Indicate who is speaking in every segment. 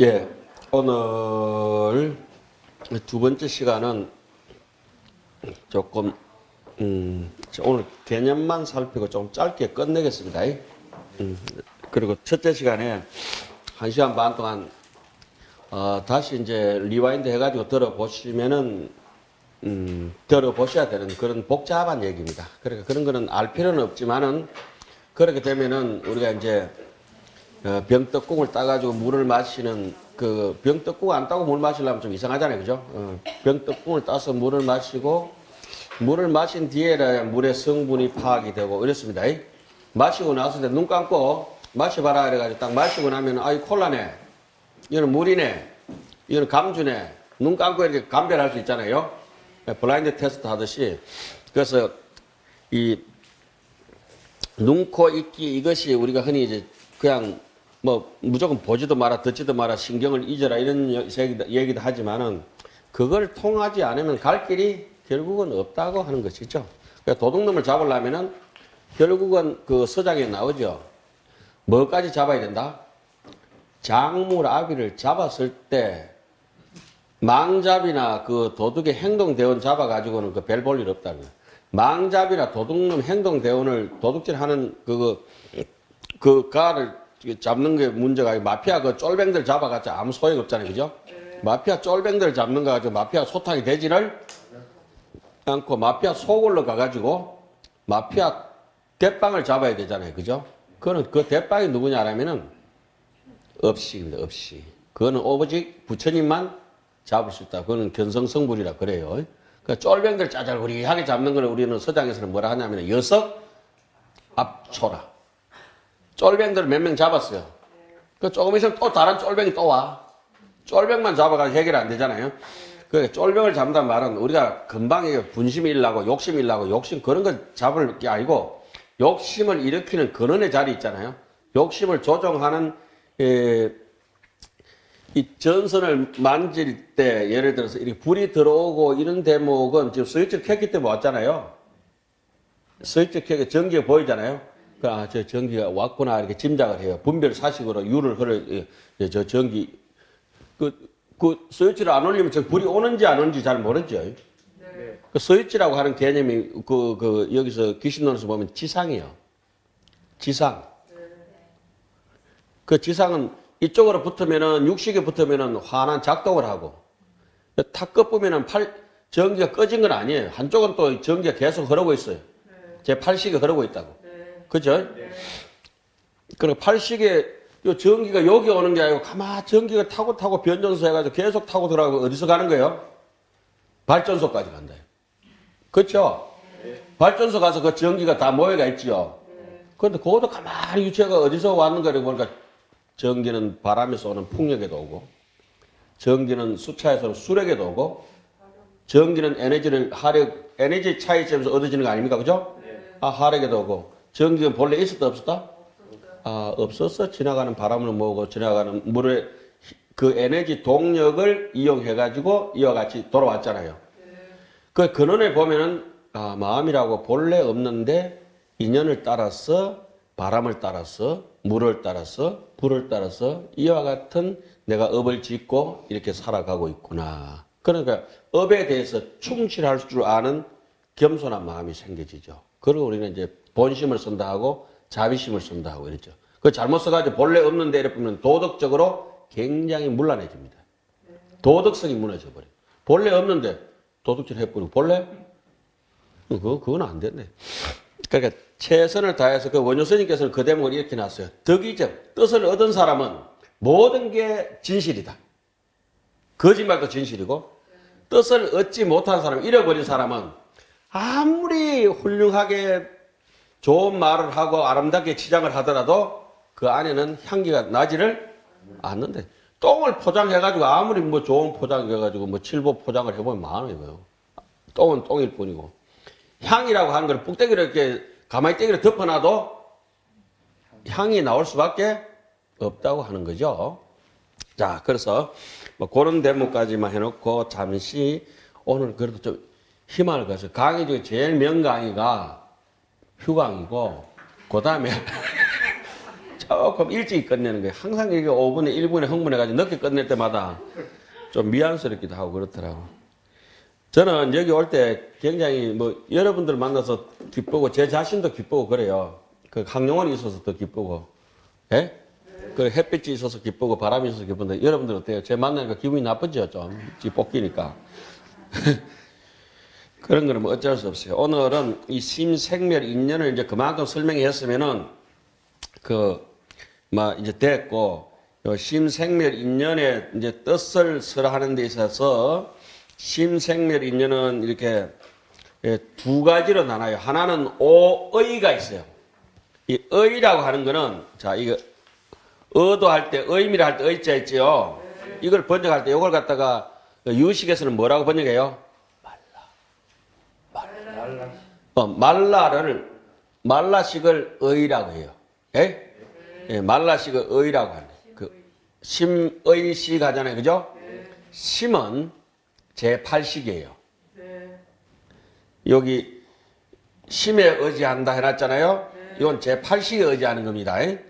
Speaker 1: 예, 오늘 두 번째 시간은 조금 음, 오늘 개념만 살피고 좀 짧게 끝내겠습니다. 음, 그리고 첫째 시간에 한 시간 반 동안 어, 다시 이제 리와인드 해가지고 들어보시면은 음, 들어보셔야 되는 그런 복잡한 얘기입니다. 그러니까 그런 거는 알 필요는 없지만은 그렇게 되면은 우리가 이제 어, 병떡국을 따가지고 물을 마시는 그 병떡국 안 따고 물 마시려면 좀 이상하잖아요, 그죠? 어, 병떡국을 따서 물을 마시고 물을 마신 뒤에야 물의 성분이 파악이 되고 이렇습니다. 이. 마시고 나서 눈 감고 마셔봐라 이래가지고 딱 마시고 나면 아이 콜라네, 이거는 물이네, 이거는 감주네. 눈 감고 이렇게 감별할 수 있잖아요. 블라인드 테스트 하듯이 그래서 이 눈, 코, 입기 이것이 우리가 흔히 이제 그냥 뭐 무조건 보지도 마라 듣지도 마라 신경을 잊어라 이런 여- 얘기도, 얘기도 하지만은 그걸 통하지 않으면 갈 길이 결국은 없다고 하는 것이죠. 그러니까 도둑놈을 잡으려면은 결국은 그 서장에 나오죠. 뭐까지 잡아야 된다? 장물아비를 잡았을 때 망잡이나 그 도둑의 행동대원 잡아가지고는 그 별 볼 일 없다는 거예요. 망잡이나 도둑놈 행동대원을 도둑질하는 그, 그 가를 잡는 게 문제가 아니고 마피아 그 쫄뱅들 잡아갔자 아무 소용 없잖아요. 그죠? 마피아 쫄뱅들 잡는 거 가지고 마피아 소탕이 되지를 않고 마피아 속을로 가가지고 마피아 대빵을 잡아야 되잖아요. 그죠? 그거는 그 대빵이 누구냐 하면은 없이입니다. 없이. 그거는 오버직 부처님만 잡을 수 있다. 그거는 견성성불이라 그래요. 그 쫄병들 짜잘구리하게 잡는 걸 우리는 서장에서는 뭐라 하냐면 여석 압초라. 쫄병들 몇 명 잡았어요. 그 조금 있으면 또 다른 쫄병이 또 와. 쫄병만 잡아가지고 해결 안 되잖아요. 그 쫄병을 잡는다는 말은 우리가 금방 분심이 일나고 욕심이 일나고 욕심 그런 걸 잡을 게 아니고 욕심을 일으키는 근원의 자리 있잖아요. 욕심을 조정하는 에, 이 전선을 만질 때 예를 들어서 이렇게 불이 들어오고 이런 대목은 지금 스위치를 켰기 때문에 왔잖아요. 스위치 켜게 전기가 보이잖아요. 그, 아, 저 전기가 왔구나 이렇게 짐작을 해요. 분별 사식으로 유를 흐를 예, 예, 저 전기 그, 그 스위치를 안 올리면 저 불이 오는지 안 오는지 잘 모르죠. 그 스위치라고 하는 개념이 그, 그 여기서 귀신론에서 보면 지상이요. 지상. 그 지상은 이쪽으로 붙으면은 육식에 붙으면은 환한 작동을 하고 탁 꺾으면은 팔 전기가 꺼진 건 아니에요. 한쪽은 또 전기가 계속 흐르고 있어요. 제 팔식이 흐르고 있다고. 그죠? 그래 팔식에 요 전기가 여기 오는 게 아니고 가만 전기가 타고 타고 변전소 해가지고 계속 타고 들어가고 어디서 가는 거예요? 발전소까지 간다요. 그렇죠? 발전소 가서 그 전기가 다 모여가 있지요. 그런데 그것도 가만히 유체가 어디서 왔는가 를 보니까 전기는 바람에서 오는 풍력에도 오고, 전기는 수차에서 오는 수력에도 오고, 전기는 에너지를 하력, 에너지 차이점에서 얻어지는 거 아닙니까? 그죠? 아, 하력에도 오고, 전기는 본래 있었다 없었다? 아, 없었어. 지나가는 바람을 모으고, 지나가는 물의 그 에너지 동력을 이용해 가지고 이와 같이 돌아왔잖아요. 그 근원에 보면은, 아, 마음이라고 본래 없는데, 인연을 따라서, 바람을 따라서, 물을 따라서, 불을 따라서 이와 같은 내가 업을 짓고 이렇게 살아가고 있구나. 그러니까 업에 대해서 충실할 줄 아는 겸손한 마음이 생겨지죠. 그리고 우리는 이제 본심을 쓴다 하고 자비심을 쓴다 하고 이랬죠. 그 잘못 써가지고 본래 없는데 이래 보면 도덕적으로 굉장히 문란해집니다. 도덕성이 무너져 버려요. 본래 없는데 도둑질 해버리고 본래 그거 그건 안 됐네. 그러니까 최선을 다해서 그 원효 스님께서는 그 대목을 이렇게 놨어요. 덕이적 뜻을 얻은 사람은 모든 게 진실이다. 거짓말도 진실이고 뜻을 얻지 못한 사람, 잃어버린 사람은 아무리 훌륭하게 좋은 말을 하고 아름답게 치장을 하더라도 그 안에는 향기가 나지를 않는데 똥을 포장해가지고 아무리 뭐 좋은 포장해가지고 뭐 칠보 포장을 해보면 많아요. 똥은 똥일 뿐이고 향이라고 하는 걸 뚝대기를 이렇게 가만히 떼기를 덮어놔도 향이 나올 수밖에 없다고 하는 거죠. 자, 그래서 뭐 그런 대목까지만 해놓고 잠시 오늘 그래도 좀 희망을 가서 강의 중에 제일 명강의가 휴강이고 그 다음에 조금 일찍 끝내는 거예요. 항상 이게 5분에 1분에 흥분해가지고 늦게 끝낼 때마다 좀 미안스럽기도 하고 그렇더라고. 저는 여기 올 때 굉장히 뭐 여러분들 만나서 기쁘고 제 자신도 기쁘고 그래요. 그 강용원이 있어서 더 기쁘고, 예? 그 햇빛이 있어서 기쁘고 바람이 있어서 기쁜데 여러분들 어때요? 제 만나니까 기분이 나쁘죠 좀, 지 뽑기니까. 그런 거는 뭐 어쩔 수 없어요. 오늘은 이 심생멸 인연을 이제 그만큼 설명했으면은 그, 막 이제 됐고, 요 심생멸 인연의 이제 뜻을 설하는 데 있어서 심생멸 인연은 이렇게 예, 두 가지로 나눠요. 하나는 오의가 있어요. 이 의라고 하는 거는, 자, 이거, 어도 할 때, 의미를 할때 의자 있지요? 이걸 번역할 때 이걸 갖다가 유식에서는 뭐라고 번역해요? 어, 말라를 말라식을 의라고 해요. 예? 예, 말라식을 의라고 하는 그 심의식 하잖아요. 그죠? 심은 제 8식이에요. 여기 심에 의지한다 해놨잖아요. 이건 제 8식에 의지하는 겁니다. 예?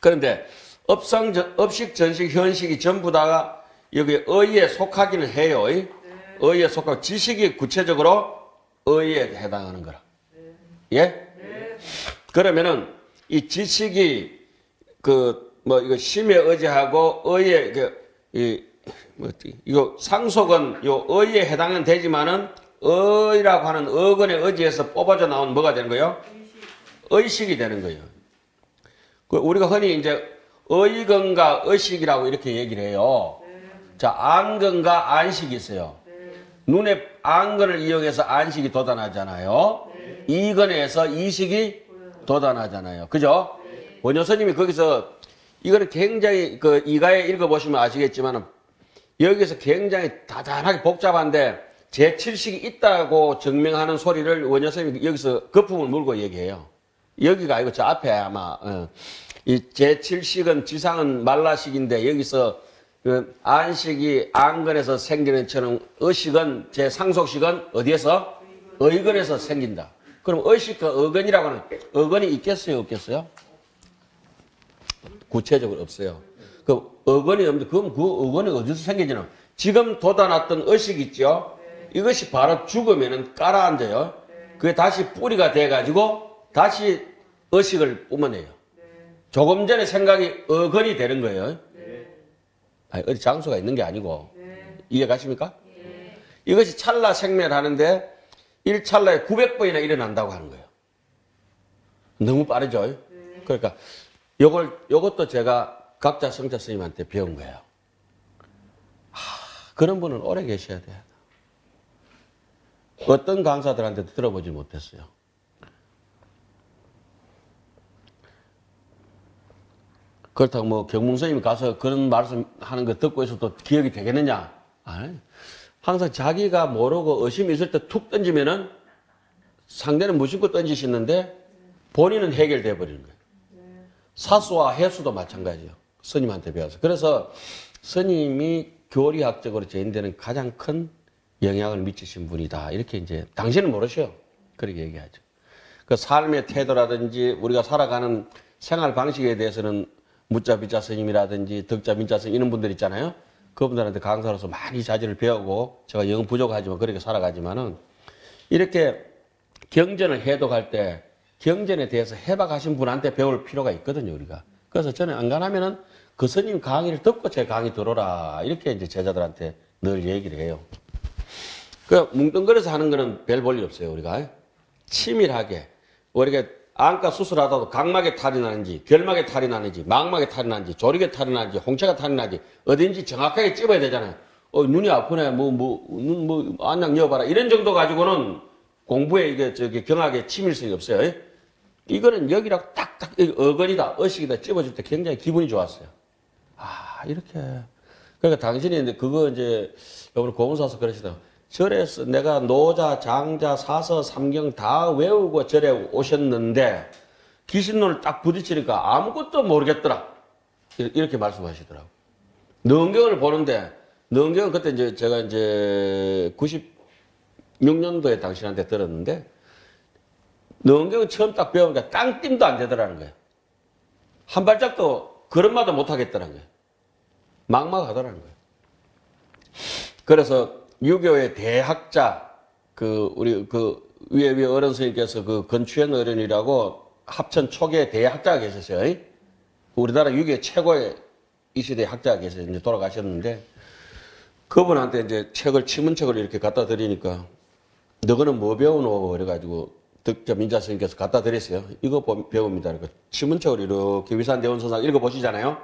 Speaker 1: 그런데 업상, 전- 업식, 전식, 현식이 전부 다가 여기 의에 속하기는 해요. 예? 의에 속하고 지식이 구체적으로 의에 해당하는 거라. 예? 그러면은 이 지식이 그 뭐 이거 심에 의지하고 의에 그이 뭐지 이거 상속은 요 의에 해당은 되지만은 의라고 하는 어근의 의지에서 뽑아져 나온 뭐가 되는 거예요? 의식이 되는 거예요. 그 우리가 흔히 이제 의건과 의식이라고 이렇게 얘기를 해요. 자, 안건과 안식이 있어요. 눈에 안건을 이용해서 안식이 돋아나잖아요. 이건에서 이식이 돋아나잖아요. 그죠? 원효 스님이 거기서 이거는 굉장히 그 이가에 읽어보시면 아시겠지만 여기서 굉장히 다단하게 복잡한데 제7식이 있다고 증명하는 소리를 원효 스님이 여기서 거품을 물고 얘기해요. 여기가 아니고 저 앞에 아마 어, 이 제7식은 지상은 말라식인데 여기서 그 안식이 안건에서 생기는 처럼 의식은 제 상속식은 어디에서 의건에서 생긴다. 그럼 의식과 의건이라고 하는 의건이 있겠어요, 없겠어요? 구체적으로 없어요. 그 의건이 없는데 그럼 그 의건이 어디서 생기냐면 지금 돋아났던 의식 있죠? 이것이 바로 죽으면은 깔아앉아요. 그게 다시 뿌리가 돼가지고 다시 의식을 뿜어내요. 조금 전에 생각이 어건이 되는 거예요. 아니, 어디 장소가 있는 게 아니고. 이해 가십니까? 이것이 찰나 생멸 하는데 1찰나에 900번이나 일어난다고 하는 거예요. 너무 빠르죠? 그러니까 요걸, 요것도 제가 각자 성자 스님한테 배운 거예요. 하, 그런 분은 오래 계셔야 돼요. 어떤 강사들한테도 들어보지 못했어요. 그렇다고 뭐 경문 스님이 가서 그런 말씀 하는 거 듣고 있어도 기억이 되겠느냐? 아니. 항상 자기가 모르고 의심이 있을 때 툭 던지면은 상대는 무심코 던지시는데 본인은 해결돼 버리는 거예요. 사수와 해수도 마찬가지예요. 스님한테 배워서. 그래서 스님이 교리학적으로 제인되는 가장 큰 영향을 미치신 분이다. 이렇게 이제 당신은 모르셔. 그렇게 얘기하죠. 그 삶의 태도라든지 우리가 살아가는 생활 방식에 대해서는 무자 비자 스님이라든지 덕자 민자 스님 이런 분들 있잖아요. 그분들한테 강사로서 많이 자질을 배우고 제가 영 부족하지만 그렇게 살아가지만은 이렇게 경전을 해독할 때 경전에 대해서 해박하신 분한테 배울 필요가 있거든요, 우리가. 그래서 저는 안 가나면은 그 스님 강의를 듣고 제 강의 들어라. 이렇게 이제 제자들한테 늘 얘기를 해요. 그 뭉뚱그려서 하는 거는 별 볼일 없어요, 우리가. 치밀하게. 우리가 안과 수술하다도 각막에 탈이 나는지, 결막에 탈이 나는지, 망막에 탈이 나는지, 조직에 탈이 나는지, 홍채가 탈이 나는지, 어딘지 정확하게 찝어야 되잖아요. 어, 눈이 아프네, 뭐, 뭐, 눈, 뭐, 안약 넣어봐라. 이런 정도 가지고는 공부에 이게, 저기, 경학에 치밀성이 없어요. 예? 이거는 여기라고 딱딱, 이 어건이다, 의식이다 찝어줄 때 굉장히 기분이 좋았어요. 아, 이렇게. 그러니까 당신이 이제 그거 이제, 요번에 고문사서 그러시다. 절에서 내가 노자, 장자, 사서, 삼경 다 외우고 절에 오셨는데 귀신눈을 딱 부딪히니까 아무것도 모르겠더라. 이렇게 말씀하시더라고. 능경을 보는데, 능경은 그때 이제 제가 이제 96년도에 당신한테 들었는데, 능경은 처음 딱 배우니까 깡띵도 안 되더라는 거예요. 한 발짝도 걸음마도 못 하겠다는 거예요. 막막하더라는 거예요. 그래서 유교의 대학자 그 우리 그 위에 위에 어른 선생님께서 그 건추현 어른이라고 합천 초기에 대학자가 계셨어요. 우리나라 유교 최고의 이 시대 학자가 계세요. 이제 돌아가셨는데 그분한테 이제 책을 치문책을 이렇게 갖다 드리니까 너거는 뭐 배우노 그래가지고 득자 민자 선생님께서 갖다 드렸어요. 이거 보- 배웁니다. 치문책을 이렇게 위산대원 선상 읽어보시잖아요.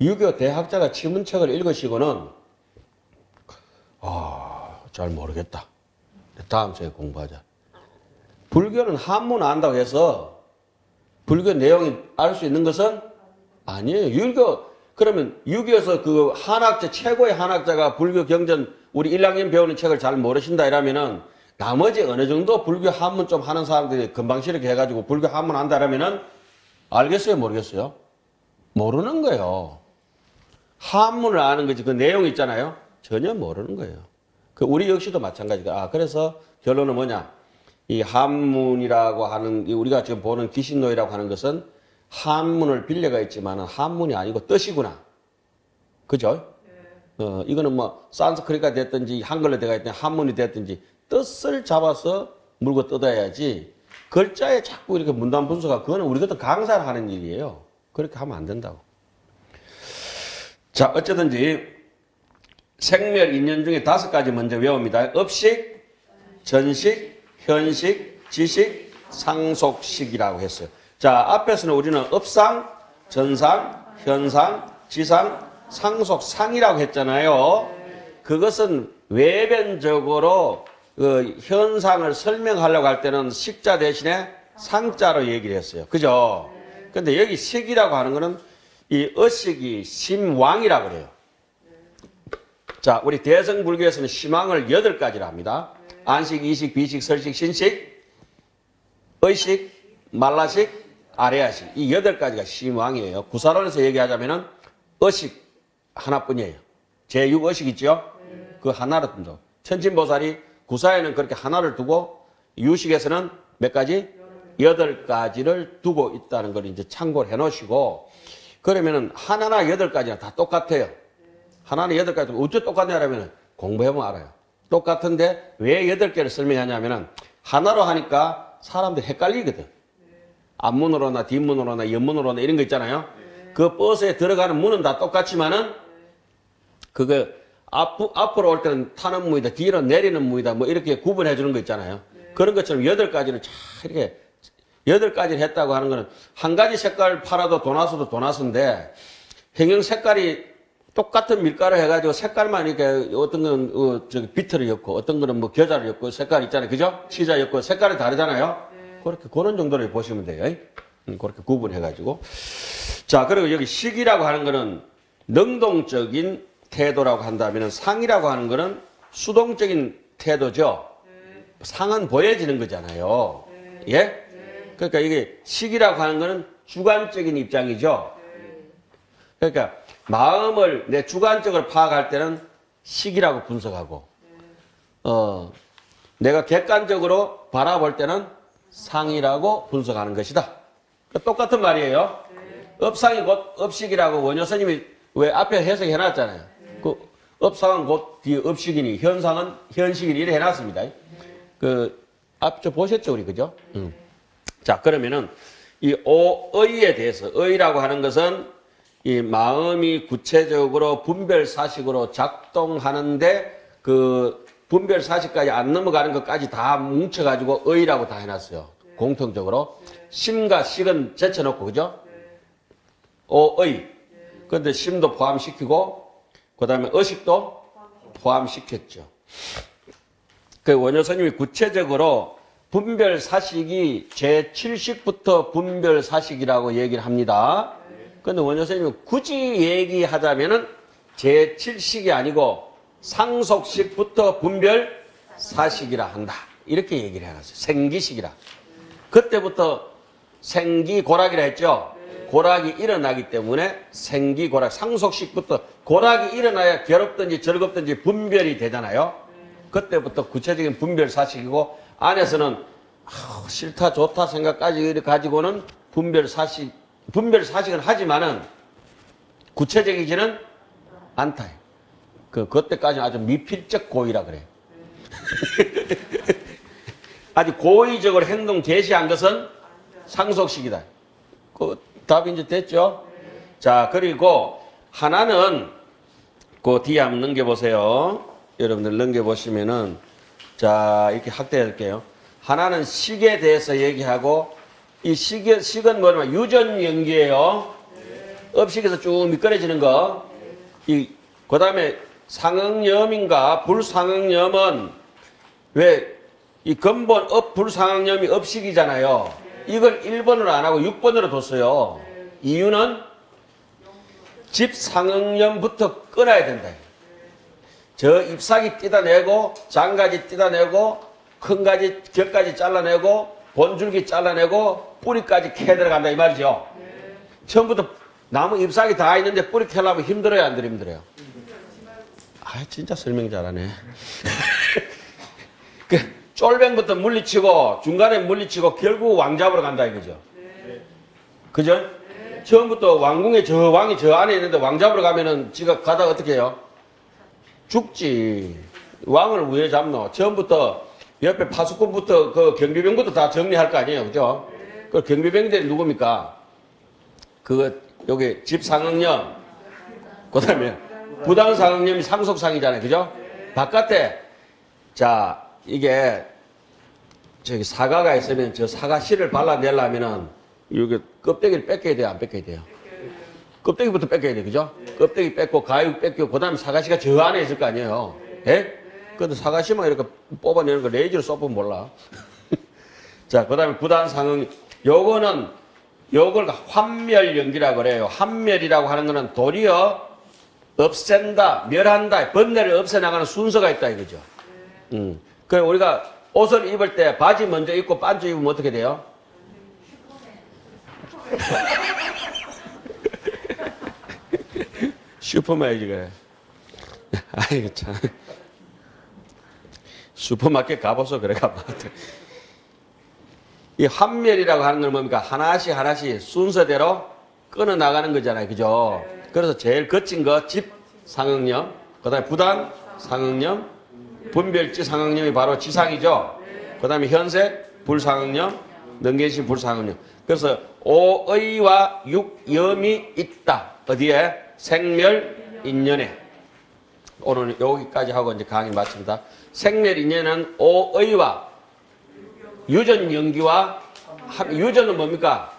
Speaker 1: 유교 대학자가 치문책을 읽으시고는 아, 잘 모르겠다. 다음 주에 공부하자. 불교는 한문 안다고 해서 불교 내용이 알 수 있는 것은 아니에요. 유교 그러면 유교에서 그 한학자 최고의 한학자가 불교 경전 우리 1학년 배우는 책을 잘 모르신다 이러면은 나머지 어느 정도 불교 한문 좀 하는 사람들이 금방 시렇게 해가지고 불교 한문 한다 이러면은 알겠어요, 모르겠어요? 모르는 거예요. 한문을 아는 거지 그 내용 있잖아요. 전혀 모르는 거예요. 그 우리 역시도 마찬가지가. 아 그래서 결론은 뭐냐? 이 한문이라고 하는 이 우리가 지금 보는 기신노이라고 하는 것은 한문을 빌려가 있지만 한문이 아니고 뜻이구나. 그죠? 어 이거는 뭐 산스크리트가 됐든지 한글로 되가 있든지 한문이 됐든지 뜻을 잡아서 물고 뜯어야지 글자에 자꾸 이렇게 문단 분수가 그거는 우리 같은 강사를 하는 일이에요. 그렇게 하면 안 된다고. 자, 어쨌든지 생멸 인연 중에 다섯 가지 먼저 외웁니다. 업식, 전식, 현식, 지식, 상속식이라고 했어요. 자, 앞에서는 우리는 업상, 전상, 현상, 지상, 상속상이라고 했잖아요. 그것은 외변적으로 그 현상을 설명하려고 할 때는 식자 대신에 상자로 얘기를 했어요. 그죠? 근데 여기 식이라고 하는 거는 이 어식이 심왕이라고 그래요. 자, 우리 대성불교에서는 심왕을 여덟 가지로 합니다. 안식, 이식, 비식, 설식, 신식, 의식, 말라식, 아래아식. 이 여덟 가지가 심왕이에요. 구사론에서 얘기하자면은 어식 하나뿐이에요. 제6어식 있죠? 그 하나를 둔다. 천진보살이 구사에는 그렇게 하나를 두고 유식에서는 몇 가지? 여덟 가지를 두고 있다는 걸 이제 참고를 해 놓으시고 그러면은 하나나 여덟 가지나 다 똑같아요. 하나는 여덟 가지. 어째 똑같냐라면 공부해보면 알아요. 똑같은데 왜 여덟 개를 설명하냐면은 하나로 하니까 사람들이 헷갈리거든. 앞문으로나 뒷문으로나 옆문으로나 이런 거 있잖아요. 그 버스에 들어가는 문은 다 똑같지만은 그거 앞, 앞으로 올 때는 타는 문이다, 뒤로 내리는 문이다, 뭐 이렇게 구분해 주는 거 있잖아요. 그런 것처럼 여덟 가지를 잘 이렇게 여덟 가지를 했다고 하는 거는 한 가지 색깔 팔아도 도나스도 도나스인데 행형 색깔이 똑같은 밀가루 해가지고 색깔만 이렇게 어떤 건 어, 저기 비트를 엮고 어떤 거는 뭐 겨자를 엮고 색깔 있잖아요. 그죠? 시자 엮고 색깔이 다르잖아요. 그렇게 그런 정도로 보시면 돼요. 음, 그렇게 구분해가지고. 자, 그리고 여기 식이라고 하는 거는 능동적인 태도라고 한다면 상이라고 하는 거는 수동적인 태도죠. 상은 보여지는 거잖아요. 예? 그러니까 이게 식이라고 하는 거는 주관적인 입장이죠. 그러니까 마음을 내 주관적으로 파악할 때는 식이라고 분석하고, 어, 내가 객관적으로 바라볼 때는 상이라고 분석하는 것이다. 그러니까 똑같은 말이에요. 업상이 곧 업식이라고 원효 스님이 왜 앞에 해석해 놨잖아요. 그 업상은 곧 뒤에 업식이니 현상은 현식이니 이래 해놨습니다. 그 앞저 보셨죠 우리 그죠? 음. 자 그러면은 이 오의에 대해서 의라고 하는 것은 이 마음이 구체적으로 분별 사식으로 작동하는데 그 분별 사식까지 안 넘어가는 것까지 다 뭉쳐가지고 의라고 다 해놨어요. 공통적으로 심과 식은 제쳐놓고 그죠? 오의. 그런데 심도 포함시키고 그 다음에 의식도 포함시켰죠. 그 원효 스님이 구체적으로 분별 사식이 제7식부터 분별 사식이라고 얘기를 합니다. 근데 원효 스님이 굳이 얘기하자면은 제7식이 아니고 상속식부터 분별 사식이라 한다. 이렇게 얘기를 해놨어요. 생기식이라. 그때부터 생기고락이라 했죠. 고락이 일어나기 때문에 생기고락, 상속식부터 고락이 일어나야 괴롭든지 즐겁든지 분별이 되잖아요. 그때부터 구체적인 분별 사식이고 안에서는 아, 싫다 좋다 생각까지 가지고는 분별 사식 분별 사직은 하지만은 구체적이지는 않다. 그 그때까지 아주 미필적 고의라 그래. 아주 고의적으로 행동 제시한 것은 상속식이다. 그 답이 이제 됐죠? 자, 그리고 하나는 그 뒤에 한번 넘겨보세요. 여러분들 넘겨보시면은 자, 이렇게 확대할게요. 하나는 식에 대해서 얘기하고 이 식이, 식은 뭐냐면 유전 연기예요. 업식에서 쭉 미끄러지는 거. 이, 그 다음에 상응염인가 불상응염은 왜 이 근본 업 불상응염이 업식이잖아요. 이걸 1번으로 안 하고 6번으로 뒀어요. 이유는 집 상응염부터 끊어야 된다. 저 잎사귀 뜯어내고 장가지 뜯어내고 큰 가지 격까지 잘라내고 본줄기 잘라내고 뿌리까지 캐 들어간다 이 말이죠. 처음부터 나무 잎사귀 다 있는데 뿌리 캐려면 힘들어요 안 들어 힘들어요. 아 진짜 설명 잘하네. 그 쫄뱅부터 물리치고 중간에 물리치고 결국 왕 잡으러 간다 이거죠. 그죠? 처음부터 왕궁에 저 왕이 저 안에 있는데 왕 잡으러 가면은 지가 가다가 어떻게 해요? 죽지. 왕을 왜 잡노? 처음부터 옆에 파수꾼부터 그 경비병부터 다 정리할 거 아니에요. 그죠? 그 경비병들이 누굽니까? 그, 여기 집상응령, 그 다음에 부당상응령이 상속상이잖아요. 그죠? 바깥에, 자, 이게, 저기 사과가 있으면 저 사과 씨를 발라내려면은 여기 껍데기를 뺏겨야 돼요? 안 뺏겨야 돼요? 껍데기부터 뺏겨야 돼, 그죠? 껍데기 뺏고, 가육 뺏고, 그 다음에 사과씨가 저 안에 있을 거 아니에요? 예? 근데 사과씨만 이렇게 뽑아내는 거 레이저로 쏘면 몰라. 자, 그 다음에 구단 상응, 요거는, 요걸 환멸 연기라고 그래요. 환멸이라고 하는 거는 도리어 없앤다, 멸한다, 번뇌를 없애나가는 순서가 있다 이거죠. 음. 그래, 우리가 옷을 입을 때 바지 먼저 입고 반주 입으면 어떻게 돼요? 슈퍼마이지 그래. 아이고 참. 슈퍼마켓 가보소 그래 가봐. 이 환멸이라고 하는 건 뭡니까? 하나씩 하나씩 순서대로 끊어 나가는 거잖아요. 그죠? 그래서 제일 거친 거 집 상응염, 그다음에 부단 상응염, 분별지 상응염이 바로 지상이죠. 그다음에 현색 불상응염, 능계신 불상응염. 그래서 오의와 육염이 있다. 어디에? 생멸 인연에. 오늘 여기까지 하고 이제 강의 마칩니다. 생멸 인연은 오의와 유전 연기와 합- 유전은 뭡니까?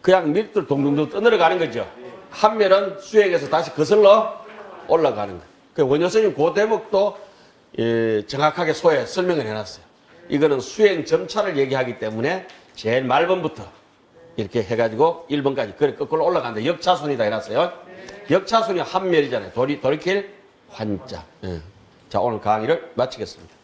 Speaker 1: 그냥 밀들 동동동 떠내려가는 거죠. 한멸은 수액에서 다시 거슬러 올라가는 거. 그 원효선님 그 대목도 예, 정확하게 소에 설명을 해놨어요. 이거는 수행 점차를 얘기하기 때문에 제일 말번부터 이렇게 해가지고 1번까지 그래 거꾸로 올라간다. 역차순이다 해놨어요. 역차순이 한멸이잖아요. 돌이, 돌이킬 환자. 예. 자, 오늘 강의를 마치겠습니다.